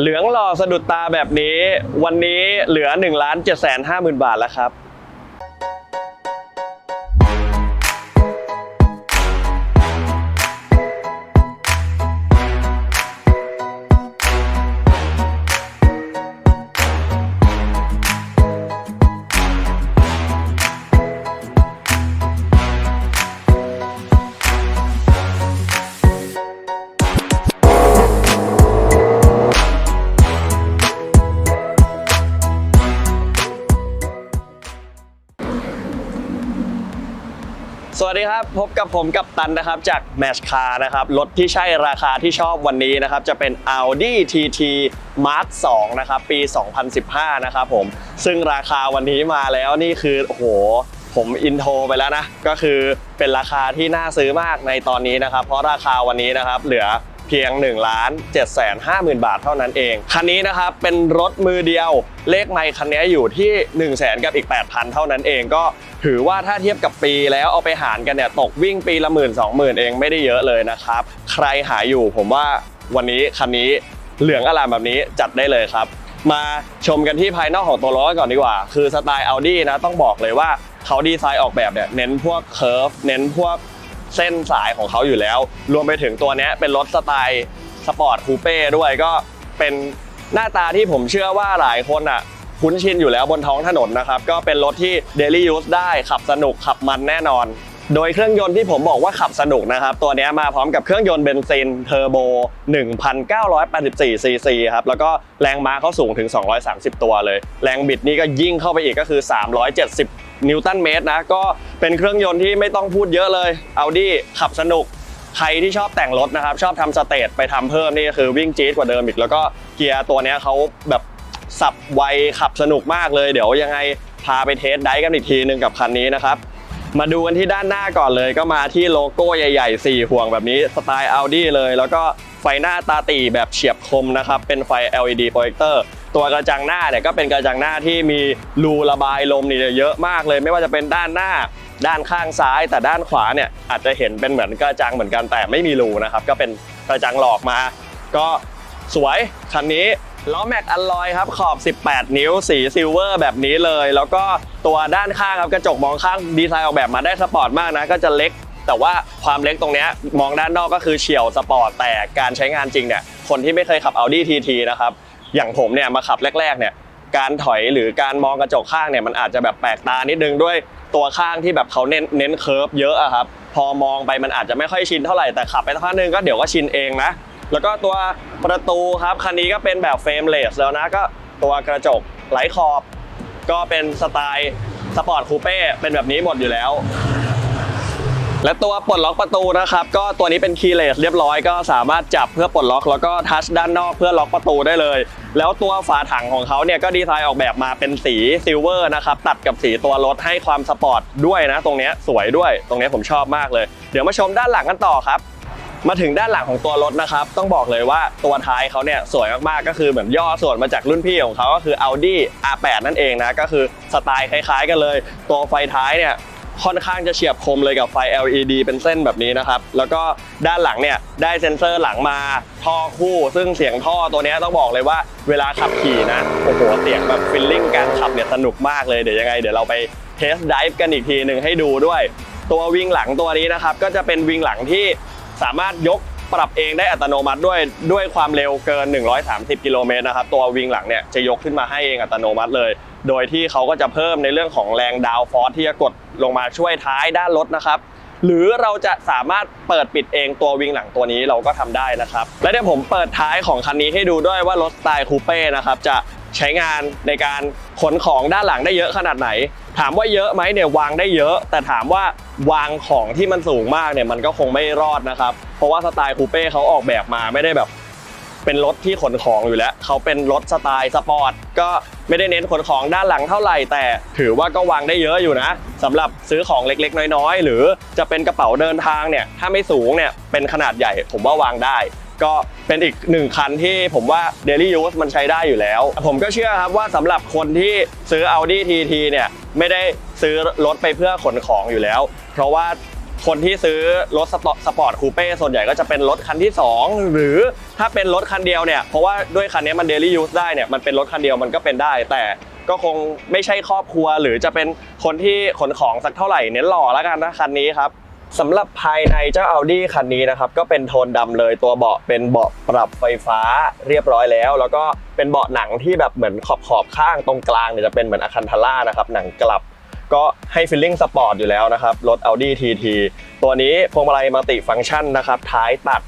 เหลืองหล่อสะดุดตาแบบนี้ วันนี้เหลือ1นึ่งล้านเจ็ดแสนห้าหมื่นบาทแล้วครับ สวัสดีครับ พบกับผมกับตันนะครับ จาก Match Car นะครับ รถที่ใช่ราคาที่ชอบวันนี้นะครับ จะเป็น Audi TT Mark 2นะครับ ปี 2015 นะครับผม ซึ่งราคาวันนี้มาแล้วนี่คือ โอ้โห ผมอินโทรไปแล้วนะ ก็คือเป็นราคาที่น่าซื้อมากในตอนนี้นะครับ เพราะราคาวันนี้นะครับ เหลือ เพียง1ล้าน7แสน5หมื่นบาทเท่านั้นเอง คันนี้นะครับเป็นรถมือเดียว เลขไมค์คันนี้อยู่ที่ 1 0 0 0 0แสนกับอีก 8,000 เท่านั้นเองก็ถือว่าถ้าเทียบกับปีแล้วเอาไปหารกันเนี่ยตกวิ่งปีละหมื่นสองหมื่นเองไม่ได้เยอะเลยนะครับ ใครหาอยู่ผมว่าวันนี้คันนี้เหลืองอลามแบบนี้จัดได้เลยครับ มาชมกันที่ภายนอกของตัวรถก่อนดีกว่า คือสไตล์ Audi นะต้องบอกเลยว่าเขาดีไซน์ออกแบบเนี่ยเน้นพวกเค r ร์ฟเน้นพวก เส้นสายของเขาอยู่แล้ว รวมไปถึงตัวนี้เป็นรถสไตล์สปอร์ตคูเป้ด้วยก็เป็นหน้าตาที่ผมเชื่อว่าหลายคนอะคุ้นชินอยู่แล้วบนท้องถนนนะครับ ก็เป็นรถที่ Daily Use ได้ขับสนุกขับมันแน่นอน โดยเครื่องยนต์ที่ผมบอกว่าขับสนุกนะครับ ตัวนี้มาพร้อมกับเครื่องยนต์เบนซินเทอร์โบ 1,984ซีซีครับ แล้วก็แรงม้าเขาสูงถึง 230 ตัวเลย แรงบิดนี่ก็ยิ่งเข้าไปอีกก็คือ 370 นิวตันเมตรนะ ก็เป็นเครื่องยนต์ที่ไม่ต้องพูดเยอะเลย Audi ขับสนุก ใครที่ชอบแต่งรถนะครับ ชอบทำสเตทไปทำเพิ่มนี่ก็คือวิ่งจี๊ดกว่าเดิมอีก แล้วก็เกียร์ตัวนี้เขาแบบสับไวขับสนุกมากเลย เดี๋ยวยังไงพาไปเทสไดฟ์กันอีกทีหนึ่งกับคันนี้นะครับมาดูกันที่ด้านหน้าก่อนเลยก็มาที่โลโก้ใหญ่ๆ 4 ห่วงแบบนี้สไตล์ Audi เลย แล้วก็ไฟหน้าตาตีแบบเฉียบคมนะครับ เป็นไฟ LED โปรเจคเตอร์ ตัวกระจังหน้าเนี่ยก็เป็นกระจังหน้าที่มีรูระบายลมนี่เยอะมากเลย ไม่ว่าจะเป็นด้านหน้าด้านข้างซ้าย แต่ด้านขวาเนี่ยอาจจะเห็นเป็นเหมือนกระจังเหมือนกันแต่ไม่มีรูนะครับก็เป็นกระจังหลอกมา ก็สวยคันนี้ล้อแม็กอลลอยครับขอบ 18 นิ้วสีซิลเวอร์แบบนี้เลย แล้วก็ตัวด้านข้างครับกระจกมองข้างดีไซน์ออกแบบมาได้สปอร์ตมากนะก็จะเล็ก แต่ว่าความเล็กตรงเนี้ยมองด้านนอกก็คือเฉียวสปอร์ตแต่การใช้งานจริงเนี่ยคนที่ไม่เคยขับ Audi TT นะครับ อย่างผมเนี่ยมาขับแรกๆเนี่ยการถอยหรือการมองกระจกข้างเนี่ยมันอาจจะแบบแปลกตานิดนึงด้วยตัวข้างที่แบบเขาเน้นเน้นเคิร์ฟเยอะอะครับพอมองไปมันอาจจะไม่ค่อยชินเท่าไหร่แต่ขับไปสักพักหนึงก็เดี๋ยวก็ชินเองนะแล้วก็ตัวประตูครับคันนี้ก็เป็นแบบเฟรมเลสแล้วนะก็ตัวกระจกไหลขอบ ก็เป็นสไตล์สปอร์ตคูเป้เป็นแบบนี้หมดอยู่แล้ว และตัวปลดล็อกประตูนะครับก็ตัวนี้เป็นคีย์เลสเรียบร้อยก็สามารถจับเพื่อปลดล็อก แล้วก็ทัชด้านนอกเพื่อล็อกประตูได้เลย แล้วตัวฝาถังของเขาเนี่ยก็ดีไซน์ออกแบบมาเป็นสีซิลเวอร์นะครับตัดกับสีตัวรถให้ความสปอร์ตด้วยนะ ตรงนี้สวยด้วย ตรงนี้ผมชอบมากเลย เดี๋ยวมาชมด้านหลังกันต่อครับมาถึงด้านหลังของตัวรถนะครับ ต้องบอกเลยว่าตัวท้ายเขาเนี่ยสวยมากๆ ก็คือเหมือนย่อส่วนมาจากรุ่นพี่ของเขาก็คือ Audi R8 นั่นเองนะ ก็คือสไตล์คล้ายๆกันเลย ตัวไฟท้ายเนี่ย ค่อนข้างจะเฉียบคมเลยกับไฟ LED เป็นเส้นแบบนี้นะครับ แล้วก็ด้านหลังเนี่ยได้เซ็นเซอร์หลังมาท่อคู่ ซึ่งเสียงท่อตัวนี้ต้องบอกเลยว่าเวลาขับขี่นะโอ้โหเสียงแบบฟิลลิ่งการขับเนี่ยสนุกมากเลยเดี๋ยวยังไงเดี๋ยวเราไปเทสไดฟ์กันอีกทีหนึ่งให้ดูด้วย ตัววิงหลังตัวนี้นะครับก็จะเป็นวิงหลังที่สามารถยกปรับเองได้อัตโนมัติด้วยด้วยความเร็วเกิน 130 กิโลเมตรนะครับ ตัววิงหลังเนี่ยจะยกขึ้นมาให้เองอัตโนมัติเลย โดยที่เขาก็จะเพิ่มในเรื่องของแรงดาวฟอร์สที่จะกดลงมาช่วยท้ายด้านรถนะครับหรือเราจะสามารถเปิดปิดเองตัววิงหลังตัวนี้เราก็ทำได้นะครับ และเดี๋ยวผมเปิดท้ายของคันนี้ให้ดูด้วยว่ารถสไตล์คูเป้นะครับจะใช้งานในการขนของด้านหลังได้เยอะขนาดไหน ถามว่าเยอะไหมเนี่ยวางได้เยอะ แต่ถามว่าวางของที่มันสูงมากเนี่ยมันก็คงไม่รอดนะครับ เพราะว่าสไตล์คูเป้เขาออกแบบมาไม่ได้แบบ เป็นรถที่ขนของอยู่แล้วเขาเป็นรถสไตล์สปอร์ตก็ไม่ได้เน้นขนของด้านหลังเท่าไหร่ แต่ถือว่าก็วางได้เยอะอยู่นะสำหรับซื้อของเล็กๆ น้อยๆ หรือจะเป็นกระเป๋าเดินทางเนี่ยถ้าไม่สูงเนี่ยเป็นขนาดใหญ่ผมว่าวางได้ก็เป็นอีกหนึ่งคันที่ผมว่า Daily Use มันใช้ได้อยู่แล้ว ผมก็เชื่อครับว่าสำหรับคนที่ซื้อ Audi TT เนี่ยไม่ได้ซื้อรถไปเพื่อขนของอยู่แล้ว เพราะว่า คนที่ซื้อรถสปอร์ตคูเป้ส่วนใหญ่ก็จะเป็นรถคันที่ 2 หรือถ้าเป็นรถคันเดียวเนี่ย เพราะว่าด้วยคันนี้มันเดลี่ยูสได้เนี่ยมันเป็นรถคันเดียวมันก็เป็นได้ แต่ก็คงไม่ใช่ครอบครัว หรือจะเป็นคนที่ขนของสักเท่าไหร่เน้นหล่อแล้วกันนะคันนี้ครับสำหรับภายในเจ้า Audi คันนี้นะครับก็เป็นโทนดำเลยตัวเบาะเป็นเบาะปรับไฟฟ้าเรียบร้อยแล้ว แล้วก็เป็นเบาะหนังที่แบบเหมือนขอบขอบข้างตรงกลางเนี่ยจะเป็นเหมือนอะคันทาร่านะครับหนังกลับ ก็ให้ฟีลลิ่งสปอร์ตอยู่แล้วนะครับ รถ Audi TT ตัวนี้พวงมาลัยมัลติฟังก์ชันนะครับท้ายตัด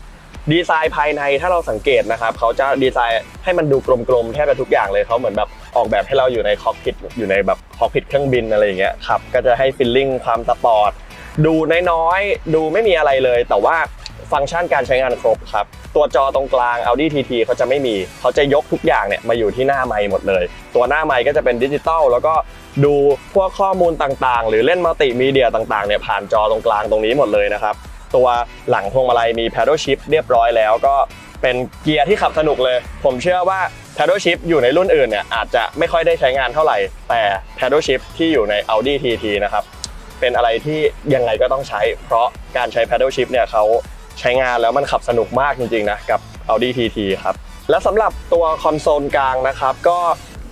ดีไซน์ภายในถ้าเราสังเกตนะครับเขาจะดีไซน์ให้มันดูกลมๆแทบจะทุกอย่างเลยเขาเหมือนแบบออกแบบให้เราอยู่ในคอกพิทอยู่ในแบบคอกพิทเครื่องบินอะไรอย่างเงี้ยครับก็จะให้ฟีลลิ่งความสปอร์ตดูน้อยๆ ดูไม่มีอะไรเลย แต่ว่าฟังก์ชันการใช้งานครบครับ ตัวจอตรงกลาง Audi TT เขาจะไม่มี เขาจะยกทุกอย่างเนี่ยมาอยู่ที่หน้าไมค์หมดเลย ตัวหน้าไมค์ก็จะเป็นดิจิตอลแล้วก็ ดูพวกข้อมูลต่างๆ หรือเล่นมัลติมีเดียต่างๆเนี่ยผ่านจอตรงกลางตรงนี้หมดเลยนะครับ ตัวหลังพวงมาลัยมี paddle shift เรียบร้อยแล้วก็เป็นเกียร์ที่ขับสนุกเลย ผมเชื่อว่า paddle shift อยู่ในรุ่นอื่นเนี่ยอาจจะไม่ค่อยได้ใช้งานเท่าไหร่ แต่ paddle shift ที่อยู่ใน Audi TT นะครับเป็นอะไรที่ยังไงก็ต้องใช้ เพราะการใช้ paddle shift เนี่ยเขาใช้งานแล้วมันขับสนุกมากจริงๆนะกับ Audi TT ครับและสำหรับตัวคอนโซลกลางนะครับก็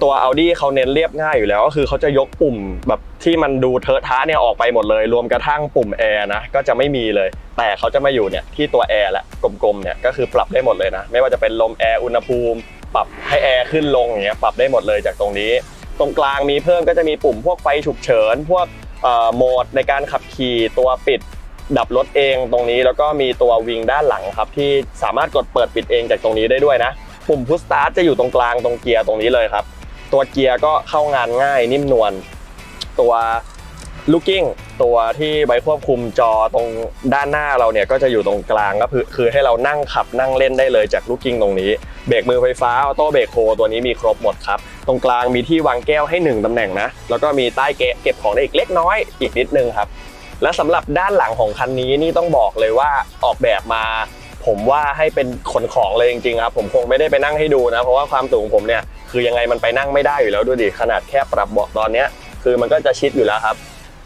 ตัว Audi เขาเน้นเรียบง่ายอยู่แล้วก็คือเขาจะยกปุ่มแบบที่มันดูเทอะทะเนี่ยออกไปหมดเลย รวมกระทั่งปุ่มแอร์นะก็จะไม่มีเลย แต่เขาจะมาอยู่เนี่ยที่ตัวแอร์แหละกลมๆเนี่ยก็คือปรับได้หมดเลยนะ ไม่ว่าจะเป็นลมแอร์อุณหภูมิ ปรับให้แอร์ขึ้นลงอย่างเงี้ยปรับได้หมดเลยจากตรงนี้ ตรงกลางมีเพิ่มก็จะมีปุ่มพวกไฟฉุกเฉิน พวกเอ่อโหมดในการขับขี่ตัวปิดดับรถเองตรงนี้แล้วก็มีตัววิงด้านหลังครับที่สามารถกดเปิดปิดเองจากตรงนี้ได้ด้วยนะ ปุ่มพุชสตาร์ทจะอยู่ตรงกลางตรงเกียร์ตรงนี้เลยครับ ตัวเกียร์ก็เข้างานง่ายนิ่มนวลตัวลูกกิ้งตัวที่ไวควบคุมจอตรงด้านหน้าเราเนี่ยก็จะอยู่ตรงกลางก็คือคือให้เรานั่งขับนั่งเล่นได้เลยจากลูกกิ้งตรงนี้ เบรกมือไฟฟ้าออโต้เบรกโฮตัวนี้มีครบหมดครับ ตรงกลางมีที่วางแก้วให้หนึ่งตำแหน่งนะ แล้วก็มีใต้เกะเก็บของได้อีกเล็กน้อยอีกนิดนึงครับ และสำหรับด้านหลังของคันนี้นี่ต้องบอกเลยว่าออกแบบมา ผมว่าให้เป็นขนของเลยจริงๆครับผมคงไม่ได้ไปนั่งให้ดูนะเพราะว่าความสูงผมเนี่ยคือยังไงมันไปนั่งไม่ได้อยู่แล้วดูดิขนาดแค่ปรับเบาะตอนเนี้ยคือมันก็จะชิดอยู่แล้วครับ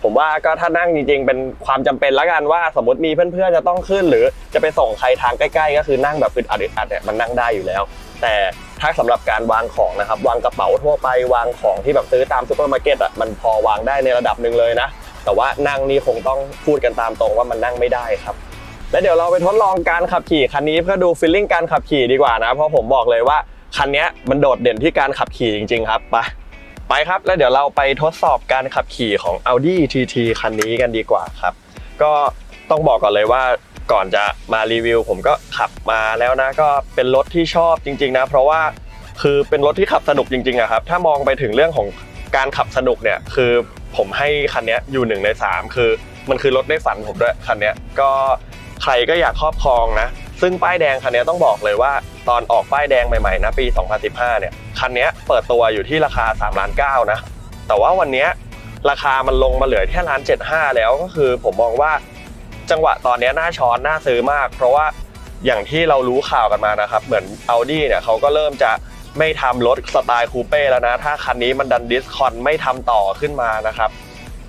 ผมว่าก็ถ้านั่งจริงๆ เป็นความจำเป็นล้วกันว่าสมมติมีเพื่อนๆจะต้องขึ้น หรือจะไปส่งใครทางใกล้ๆ ก็คือนั่งแบบอึดอัดอึดอัดเนี่ยมันนั่งได้อยู่แล้ว แต่ถ้าสำหรับการวางของนะครับวางกระเป๋าทั่วไปวางของที่แบบซื้อตามซูเปอร์มาร์เก็ตอะมันพอวางได้ในระดับหนึ่งเลยนะแต่ว่านั่งนี่คงต้องพูดกันตามตรงว่ามันนั่งไม่ได้ครับ แล้วเดี๋ยวเราไปทดลองการขับขี่คันนี้เพื่อดูฟีลลิ่งการขับขี่ดีกว่านะ เพราะผมบอกเลยว่าคันนี้มันโดดเด่นที่การขับขี่จริง ๆ ครับไปไปครับ แล้วเดี๋ยวเราไปทดสอบการขับขี่ของ Audi TT คันนี้กันดีกว่าครับ ก็ต้องบอกก่อนเลยว่าก่อนจะมารีวิว ผมก็ขับมาแล้วนะก็เป็นรถที่ชอบจริง ๆ นะ เพราะว่าคือเป็นรถที่ขับสนุกจริงๆอะครับ ถ้ามองไปถึงเรื่องของการขับสนุกเนี่ยคือผมให้คันนี้อยู่หนึ่งในสามคือมันคือรถในฝันผมด้วยคันนี้ก็ ใครก็อยากครอบครองนะ ซึ่งป้ายแดงคันนี้ต้องบอกเลยว่าตอนออกป้ายแดงใหม่ๆนะปี 2015 เนี่ย คันนี้เปิดตัวอยู่ที่ราคา3ล้าน9นะ แต่ว่าวันนี้ราคามันลงมาเหลือแค่ล้าน75 แล้วก็คือผมมองว่าจังหวะตอนนี้น่าช้อนน่าซื้อมาก เพราะว่าอย่างที่เรารู้ข่าวกันมานะครับ เหมือน Audi เนี่ยเขาก็เริ่มจะไม่ทำรถสไตล์คูเป้แล้วนะ ถ้าคันนี้มันดันดิสคอนไม่ทำต่อขึ้นมานะครับ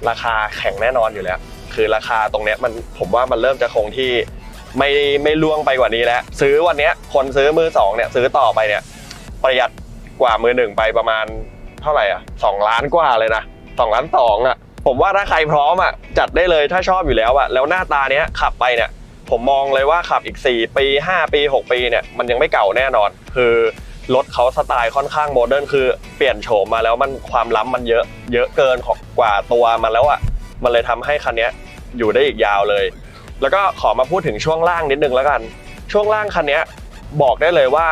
ราคาแข่งแน่นอนอยู่แล้ว คือราคาตรงเนี้ยมันผมว่ามันเริ่มจะคงที่ไม่ไม่ล่วงไปกว่านี้แล้ว ซื้อวันเนี้ยคนซื้อมือสองเนี่ยซื้อต่อไปเนี่ยประหยัดกว่ามือหนึ่งไปประมาณเท่าไหร่อะสองล้านกว่าเลยนะสองล้านสองอะผมว่าถ้าใครพร้อมอะจัดได้เลยถ้าชอบอยู่แล้วอะแล้วหน้าตาเนี้ยขับไปเนี่ยผมมองเลยว่าขับอีก 4 ปี 5 ปี 6 ปีเนี่ยมันยังไม่เก่าแน่นอน คือรถเขาสไตล์ค่อนข้างโมเดิร์นคือเปลี่ยนโฉมมาแล้วมันความล้ำมันเยอะ เยอะเกินของกว่าตัวมันแล้วอะมันเลยทำให้คันเนี้ย อยู่ได้อีกยาวเลย แล้วก็ขอมาพูดถึงช่วงล่างนิดนึงแล้วกัน ช่วงล่างคันเนี้ยบอกได้เลยว่า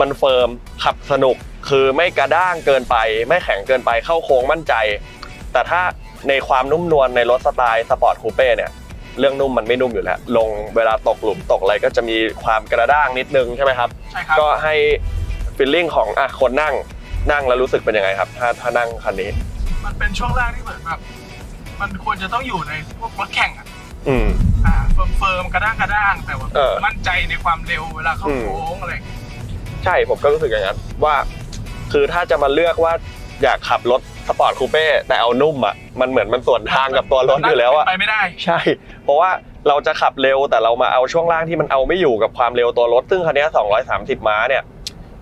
มันเฟิร์มขับสนุกคือไม่กระด้างเกินไป ไม่แข็งเกินไปเข้าโค้งมั่นใจ แต่ถ้าในความนุ่มนวลในรถสไตล์สปอร์ตคูเป้เนี่ยเรื่องนุ่มมันไม่นุ่มอยู่แล้ว ลงเวลาตกหลุมตกอะไรก็จะมีความกระด้างนิดนึงใช่ไหมครับใช่ครับ ก็ให้ฟีลลิ่งของอะคนนั่งนั่งแล้วรู้สึกเป็นยังไงครับ ถ้าถ้านั่งคันนี้ มันเป็นช่วงแรกที่เหมือนแบบ มันควรจะต้องอยู่ในพวกรถแข่งอะอืม อ่าเฟิร์มเฟิร์มกระด้างกระด้างแต่ว่าเออ มั่นใจในความเร็วเวลาเข้าอืมโค้งอะไรอย่างเงี้ยใช่ผมก็รู้สึกอย่างนั้นว่า คือถ้าจะมาเลือกว่าอยากขับรถสปอร์ตคูเป้แต่เอานุ่มอะมันเหมือนมันส่วนทางกับตัวรถอยู่แล้วอะ ไปไม่ได้ ใช่ เพราะว่าเราจะขับเร็วแต่เรามาเอาช่วงล่างที่มันเอาไม่อยู่กับความเร็วตัวรถ ซึ่งคันนี้230 ม้าเนี่ย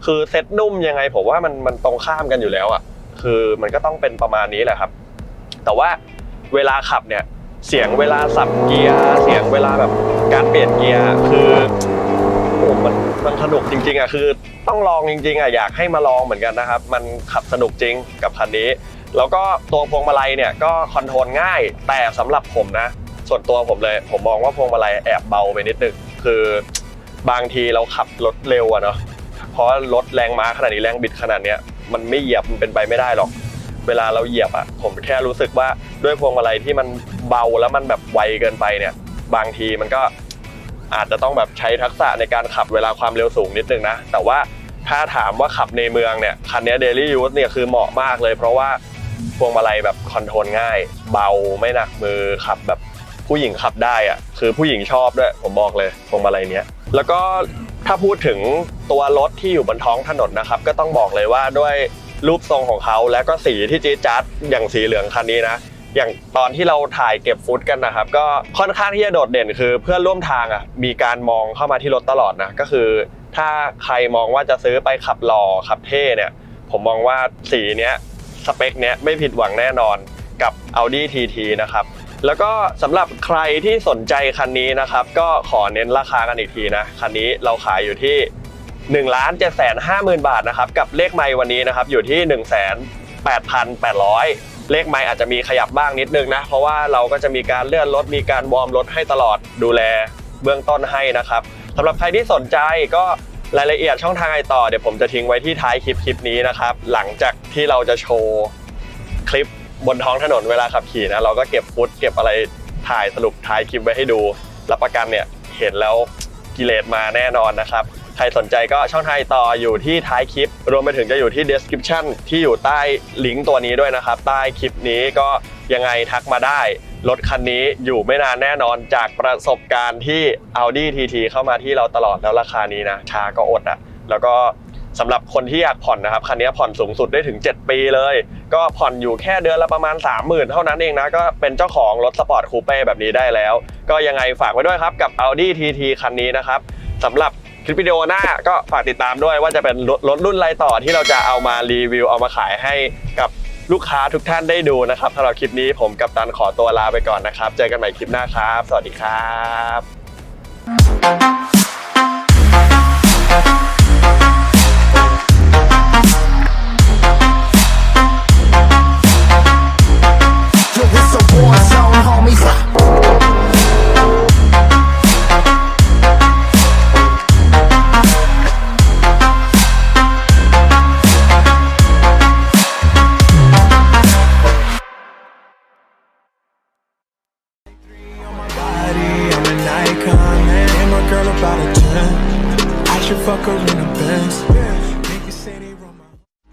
คือเซ็ตนุ่มยังไงผมว่ามันมันตรงข้ามกันอยู่แล้วอะ คือมันก็ต้องเป็นประมาณนี้แหละครับ แต่ว่า เวลาขับเนี่ย เสียงเวลาสับเกียร์เสียงเวลาแบบการเปลี่ยนเกียร์คือโอ้มันมันสนุกจริงๆอะคือต้องลองจริงๆอะอยากให้มาลองเหมือนกันนะครับ มันขับสนุกจริงกับคันนี้ แล้วก็ตัวพวงมาลัยเนี่ยก็คอนโทรลง่ายแต่สำหรับผมนะ ส่วนตัวผมเลย ผมมองว่าพวงมาลัยแอบเบาไปนิดนึงคือบางทีเราขับรถเร็วอะเนาะเพราะรถแรงม้าขนาดนี้แรงบิดขนาดเนี้ยมันไม่เหยียบมันเป็นไปไม่ได้หรอก เวลาเราเหยียบอะผมแค่รู้สึกว่าด้วยพวงมาลัยที่มันเบาแล้วมันแบบไวเกินไปเนี่ย บางทีมันก็อาจจะต้องแบบใช้ทักษะในการขับเวลาความเร็วสูงนิดนึงนะ แต่ว่าถ้าถามว่าขับในเมืองเนี่ยคันนี้เดลี่ยูสเนี่ยคือเหมาะมากเลย เพราะว่าพวงมาลัยแบบคอนโทรลง่าย เบาไม่หนักมือขับแบบผู้หญิงขับได้อะคือผู้หญิงชอบด้วยผมบอกเลยพวงมาลัยเนี้ยแล้วก็ถ้าพูดถึงตัวรถที่อยู่บนท้องถนนนะครับ ก็ต้องบอกเลยว่าด้วย รูปทรงของเขาและก็สีที่จี๊ดจ๊าดอย่างสีเหลืองคันนี้นะอย่างตอนที่เราถ่ายเก็บฟุตกันนะครับ ก็ค่อนข้างที่จะโดดเด่นคือเพื่อนร่วมทางอะมีการมองเข้ามาที่รถตลอดนะก็คือ ถ้าใครมองว่าจะซื้อไปขับหล่อขับเท่เนี่ย ผมมองว่าสีเนี้ยสเปคเนี้ยไม่ผิดหวังแน่นอนกับ Audi TT นะครับแล้วก็สำหรับใครที่สนใจคันนี้นะครับ ก็ขอเน้นราคากันอีกทีนะ คันนี้เราขายอยู่ที่ 1 7 5 0 0 0 0บาทนะครับกับเลขไมค์วันนี้นะครับอยู่ที่1 8 8 0 0เลขไมค์อาจจะมีขยับบ้างนิดนึงนะ เพราะว่าเราก็จะมีการเลื่อนรถมีการวอร์มรถให้ตลอดดูแลเบื้องต้นให้นะครับสำหรับใครที่สนใจก็รายละเอียดช่องทางไอต่อเดี๋ยวผมจะทิ้งไว้ที่ท้ายคลิปคลิปนี้นะครับ หลังจากที่เราจะโชว์คลิปบนท้องถนนเวลาขับขี่นะเราก็เก็บฟุตเก็บอะไรถ่ายสรุปท้ายคลิปไว้ให้ดูรับประกันเนี่ยเห็นแล้วกิเลสมาแน่นอนนะครับ ใครสนใจก็ช่องทางต่ออยู่ที่ท้ายคลิป รวมไปถึงจะอยู่ที่ description ที่อยู่ใต้ลิงก์ตัวนี้ด้วยนะครับ ใต้คลิปนี้ก็ยังไงทักมาได้ รถคันนี้อยู่ไม่นานแน่นอนจากประสบการณ์ที่ Audi TT เข้ามาที่เราตลอดแล้วราคานี้นะช้าก็อดอะ แล้วก็สำหรับคนที่อยากผ่อนนะครับคันนี้ผ่อนสูงสุดได้ถึง 7 ปีเลย ก็ผ่อนอยู่แค่เดือนละประมาณ 30,000 เท่านั้นเองนะ ก็เป็นเจ้าของรถสปอร์ตคูเป้แบบนี้ได้แล้ว ก็ยังไงฝากไว้ด้วยครับกับ Audi TT คันนี้นะครับสำหรับ คลิปวิดีโอหน้าก็ฝากติดตามด้วยว่าจะเป็นรถรุ่นอะไรต่อที่เราจะเอามารีวิวเอามาขายให้กับลูกค้าทุกท่านได้ดูนะครับสำหรับคลิปนี้ผมกับตันขอตัวลาไปก่อนนะครับ เจอกันใหม่คลิปหน้าครับ สวัสดีครับ